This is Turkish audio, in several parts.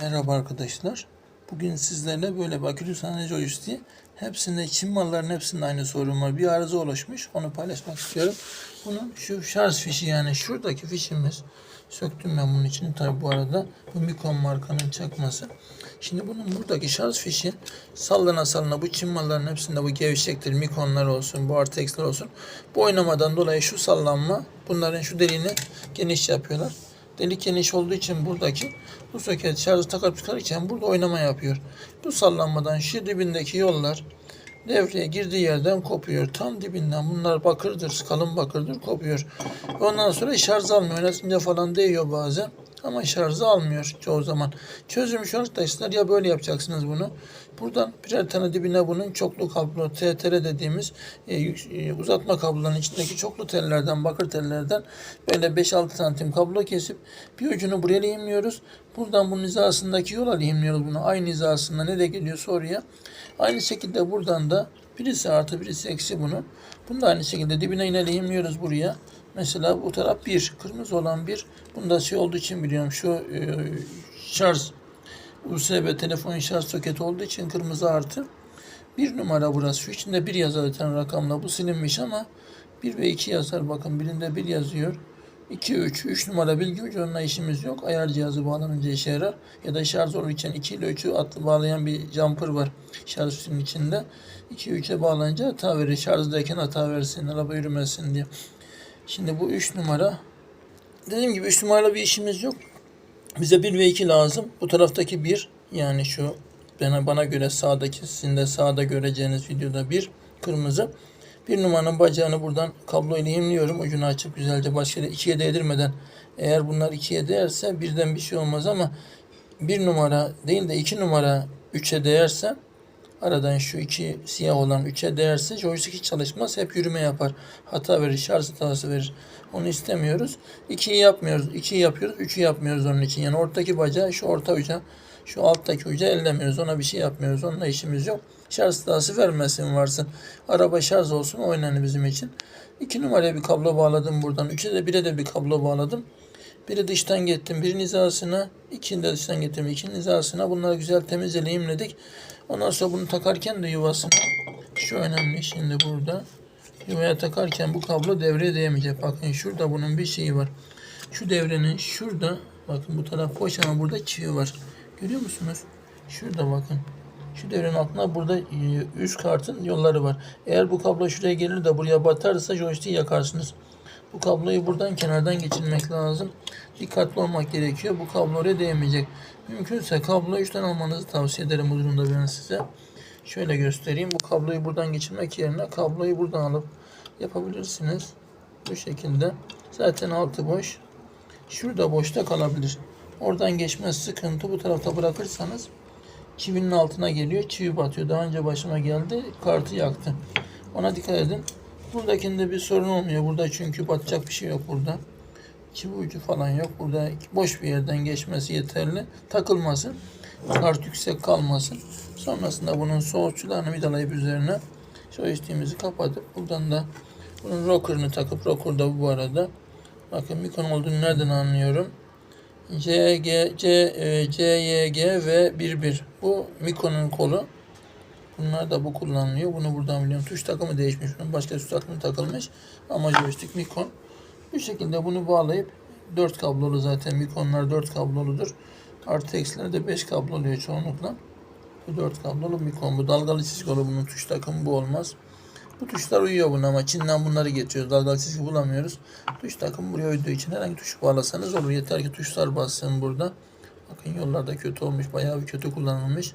Merhaba arkadaşlar. Bugün sizlerle böyle Bakürü Sanayi Joystick'i hepsinde Çin malların hepsinde aynı sorun var. Bir arıza oluşmuş. Onu paylaşmak istiyorum. Bunun şu şarj fişi yani şuradaki fişimiz. Söktüm ben bunun için tabi bu arada. Bu Mikon markanın çakması. Şimdi bunun buradaki şarj fişi sallana sallana bu Çin malların hepsinde bu gevşektir. Mikonlar olsun, bu Artex'ler olsun. Bu oynamadan dolayı şu sallanma bunların şu deliğini geniş yapıyorlar. Delik geniş olduğu için buradaki bu soket şarjı takıp çıkarırken burada oynama yapıyor. Bu sallanmadan şu dibindeki yollar devreye girdiği yerden kopuyor. Tam dibinden bunlar bakırdır, kalın bakırdır kopuyor. Ondan sonra şarj almıyor. Oynatınca falan değiyor bazen. Ama şarjı almıyor çoğu zaman. Çözüm şu arkadaşlar ya böyle yapacaksınız bunu. Buradan birer tane dibine bunun çoklu kablo TTR dediğimiz e, e, uzatma kabloların içindeki çoklu tellerden bakır tellerden böyle 5-6 santim kablo kesip bir ucunu buraya lehimliyoruz. Buradan bunun hizasındaki yola lehimliyoruz bunu. Aynı hizasında ne de geliyorsa oraya. Aynı şekilde buradan da birisi artı birisi eksi bunu. Bunu da aynı şekilde dibine yine lehimliyoruz buraya. Mesela bu taraf bir, kırmızı olan bir. Bunda şey olduğu için biliyorum şu e, şarj USB telefon şarj soketi olduğu için kırmızı artı. Bir numara burası. Şu içinde bir yazar zaten rakamla. Bu silinmiş ama bir ve iki yazar. Bakın birinde bir yazıyor. 2, 3, 3 numara bilgi ucu onunla işimiz yok. Ayar cihazı bağlanınca işe yarar. Ya da şarj olurken 2 ile 3'ü at, bağlayan bir jumper var şarj üstünün içinde. 2, 3'e bağlanınca hata verir. Şarjdayken hata versin, araba yürümesin diye. Şimdi bu 3 numara. Dediğim gibi 3 numaralı bir işimiz yok. Bize 1 ve 2 lazım. Bu taraftaki 1 yani şu bana, bana göre sağdaki sizin de sağda göreceğiniz videoda 1 kırmızı. Bir numaranın bacağını buradan kablo ile imliyorum. Ucunu açıp güzelce başka yere 2'ye değdirmeden. Eğer bunlar 2'ye değerse birden bir şey olmaz ama bir numara değil de 2 numara 3'e değerse aradan şu iki siyah olan 3'e değerse joystick hiç çalışmaz. Hep yürüme yapar. Hata verir. Şarj hatası verir. Onu istemiyoruz. 2'yi yapmıyoruz. 2'yi yapıyoruz. 3'ü yapmıyoruz onun için. Yani ortadaki bacağı şu orta uca şu alttaki uca ellemiyoruz. Ona bir şey yapmıyoruz. Onunla işimiz yok. Şarj hatası vermesin varsın. Araba şarj olsun oynanır bizim için. 2 numaraya bir kablo bağladım buradan. 3'e de 1'e de bir kablo bağladım. Biri dıştan gittim, bir hizasına, ikini de dıştan getirdim, ikinin hizasına. Bunları güzel temizle lehimledik. Ondan sonra bunu takarken de yuvasına, şu önemli şimdi burada. Yuvaya takarken bu kablo devreye değmeyecek. Bakın şurada bunun bir şeyi var. Şu devrenin şurada, bakın bu taraf boş ama burada çivi var. Görüyor musunuz? Şurada bakın. Şu devrenin altında burada e, üst kartın yolları var. Eğer bu kablo şuraya gelir de buraya batarsa joystick'i yakarsınız. Bu kabloyu buradan kenardan geçirmek lazım. Dikkatli olmak gerekiyor. Bu kablo oraya değmeyecek. Mümkünse kablo 3'ten almanızı tavsiye ederim bu durumda ben size. Şöyle göstereyim. Bu kabloyu buradan geçirmek yerine kabloyu buradan alıp yapabilirsiniz. Bu şekilde. Zaten altı boş. Şurada boşta kalabilir. Oradan geçmez sıkıntı. Bu tarafta bırakırsanız çivinin altına geliyor. Çivi batıyor. Daha önce başıma geldi. Kartı yaktı. Ona dikkat edin. Buradakinde bir sorun olmuyor. Burada çünkü batacak bir şey yok burada. Çivi ucu falan yok. Burada boş bir yerden geçmesi yeterli. Takılmasın. Kart yüksek kalmasın. Sonrasında bunun soğutçularını vidalayıp üzerine joystick'imizi kapatıp buradan da bunun rocker'ını takıp rocker da bu arada bakın Mikon olduğunu nereden anlıyorum? C, G, C, e, C, Y, G ve 11. Bu Mikon'un kolu. Bunlar da bu kullanılıyor. Bunu buradan biliyorum. Tuş takımı değişmiş. Bunun başka tuş takımı takılmış. Ama joystick Mikon. Bu şekilde bunu bağlayıp 4 kablolu zaten. Mikonlar 4 kabloludur. Artı eksileri de 5 kablo oluyor çoğunlukla. Bu 4 kablolu Mikon. Bu dalgalı çizgili bunun tuş takımı bu olmaz. Bu tuşlar uyuyor buna ama Çin'den bunları getiriyoruz. Dalgalı çizgi bulamıyoruz. Tuş takımı buraya uyduğu için herhangi tuş bağlasanız olur. Yeter ki tuşlar bassın burada. Bakın yollar da kötü olmuş. Bayağı bir kötü kullanılmış.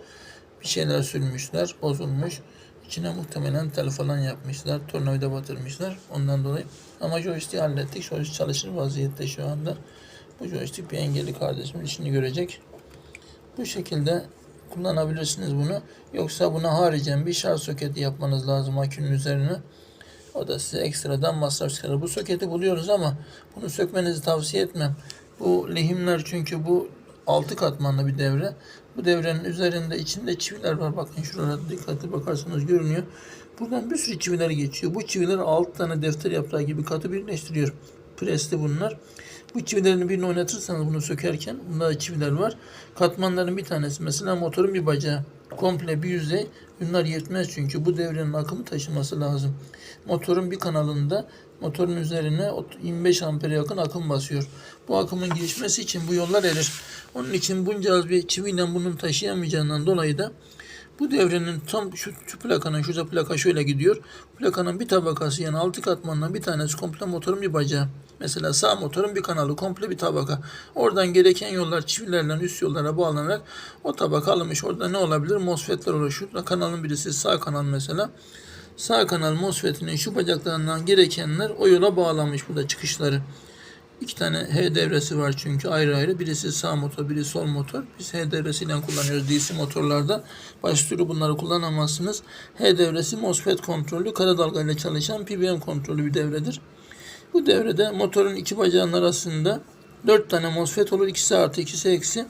Bir şeyler sürmüşler. Bozulmuş. İçine muhtemelen tel falan yapmışlar. Tornavida batırmışlar. Ondan dolayı. Ama joystick'i hallettik. Joystick çalışır vaziyette şu anda. Bu joystick bir engelli kardeşimin işini görecek. Bu şekilde kullanabilirsiniz bunu. Yoksa buna haricen bir şarj soketi yapmanız lazım akünün üzerine. O da size ekstradan masraf çıkarır. Bu soketi buluyoruz ama bunu sökmenizi tavsiye etmem. Bu lehimler çünkü bu altı katmanlı bir devre. Bu devrenin üzerinde içinde çiviler var. Bakın şurada dikkatli bakarsanız görünüyor. Buradan bir sürü çiviler geçiyor. Bu çiviler altı tane defter yaprağı gibi katı birleştiriyor. Presli bunlar. Bu çivilerin birini oynatırsanız bunu sökerken bunda da çiviler var. Katmanların bir tanesi mesela motorun bir bacağı. Komple bir yüzey. Bunlar yetmez çünkü bu devrenin akımı taşıması lazım. Motorun bir kanalında motorun üzerine 25 ampere yakın akım basıyor. Bu akımın gelişmesi için bu yollar erir. Onun için bunca az bir çiviyle bunun taşıyamayacağından dolayı da bu devrenin tam şu, şu plakanın şurada plaka şöyle gidiyor. Plakanın bir tabakası yani altı katmandan bir tanesi komple motorun bir bacağı. Mesela sağ motorun bir kanalı komple bir tabaka. Oradan gereken yollar çivilerle üst yollara bağlanarak o tabaka alınmış. Orada ne olabilir? MOSFET'ler oluşur. Kanalın birisi sağ kanal mesela. Sağ kanal MOSFET'inin şu bacaklarından gerekenler o yola bağlanmış burada çıkışları. İki tane H devresi var çünkü ayrı ayrı. Birisi sağ motor, biri sol motor. Biz H devresiyle kullanıyoruz DC motorlarda. Baş türlü bunları kullanamazsınız. H devresi MOSFET kontrollü, kara dalga ile çalışan PWM kontrollü bir devredir. Bu devrede motorun iki bacağının arasında dört tane MOSFET olur. İkisi artı, ikisi eksi.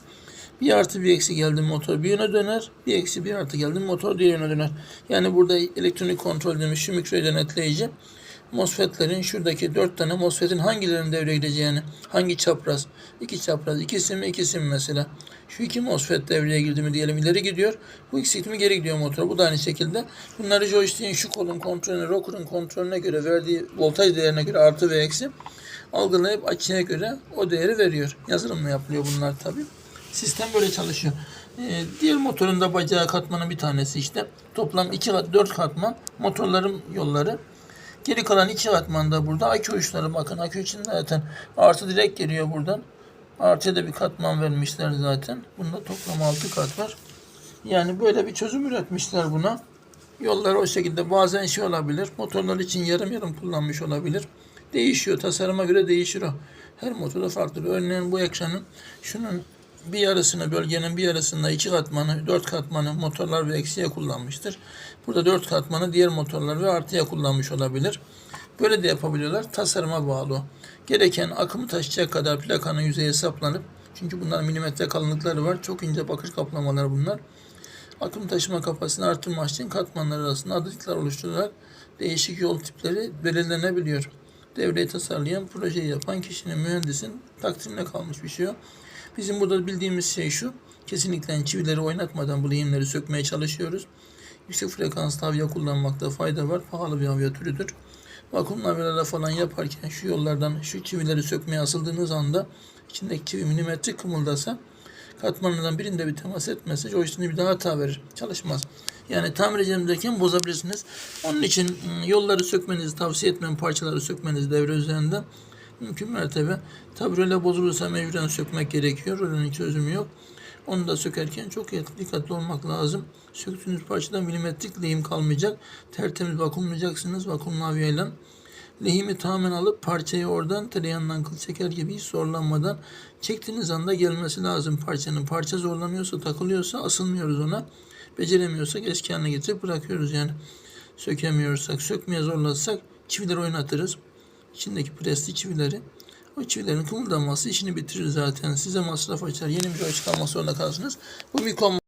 Bir artı bir eksi geldi motor bir yöne döner. Bir eksi bir artı geldi motor diğer yöne döner. Yani burada elektronik kontrol demiş şu mikro denetleyici. MOSFET'lerin şuradaki dört tane MOSFET'in hangilerinin devreye gideceğini, hangi çapraz, iki çapraz, ikisi mi ikisi mi mesela. Şu iki MOSFET devreye girdi mi diyelim ileri gidiyor. Bu ikisi mi geri gidiyor motor. Bu da aynı şekilde. Bunları joystick'in şu kolun kontrolüne, rocker'ın kontrolüne göre verdiği voltaj değerine göre artı ve eksi algılayıp açıya göre o değeri veriyor. Yazılımla yapılıyor bunlar tabii. Sistem böyle çalışıyor. Ee, diğer motorun da bacağı katmanın bir tanesi işte. Toplam 2 kat 4 katman motorların yolları. Geri kalan iki katman da burada. Akü uçları bakın akü için zaten artı direkt geliyor buradan. Artıya da bir katman vermişler zaten. Bunda toplam 6 kat var. Yani böyle bir çözüm üretmişler buna. Yollar o şekilde bazen şey olabilir. Motorlar için yarım yarım kullanmış olabilir. Değişiyor. Tasarıma göre değişir o. Her motorda farklı. Örneğin bu ekranın şunun bir yarısını bölgenin bir yarısında iki katmanı, dört katmanı motorlar ve eksiye kullanmıştır. Burada dört katmanı diğer motorlar ve artıya kullanmış olabilir. Böyle de yapabiliyorlar. Tasarıma bağlı. Gereken akımı taşıyacak kadar plakanın yüzeyi hesaplanıp çünkü bunlar milimetre kalınlıkları var. Çok ince bakır kaplamalar bunlar. Akım taşıma kapasitesini artırmak için katmanlar arasında adaletler oluşturarak değişik yol tipleri belirlenebiliyor. Devreyi tasarlayan, projeyi yapan kişinin, mühendisin takdirine kalmış bir şey o. Bizim burada bildiğimiz şey şu. Kesinlikle çivileri oynatmadan bu lehimleri sökmeye çalışıyoruz. Yüksek frekanslı havya kullanmakta fayda var. Pahalı bir havya türüdür. Vakum lavyalarla falan yaparken şu yollardan şu çivileri sökmeye asıldığınız anda içindeki çivi milimetre kımıldasa katmanlardan birinde bir temas etmezse joystick'ini bir daha hata verir. Çalışmaz. Yani tamir edeceğim derken bozabilirsiniz. Onun için ım, yolları sökmenizi tavsiye etmem. Parçaları sökmenizi devre üzerinde mümkün mertebe. Tabi röle bozulursa mecburen sökmek gerekiyor. Rölenin çözümü yok. Onu da sökerken çok dikkatli olmak lazım. Söktüğünüz parçada milimetrik lehim kalmayacak. Tertemiz vakumlayacaksınız vakumlavyayla. Lehimi tamamen alıp parçayı oradan tereyağından kıl çeker gibi hiç zorlanmadan çektiğiniz anda gelmesi lazım parçanın. Parça zorlanıyorsa takılıyorsa asılmıyoruz ona. Beceremiyorsak eski haline getirip bırakıyoruz yani. Sökemiyorsak, sökmeye zorlasak çivileri oynatırız. İçindeki presli çivileri. O çivilerin kımıldanması işini bitirir zaten. Size masraf açar. Yeni bir joystick almak zorunda kalırsınız. Bu mikro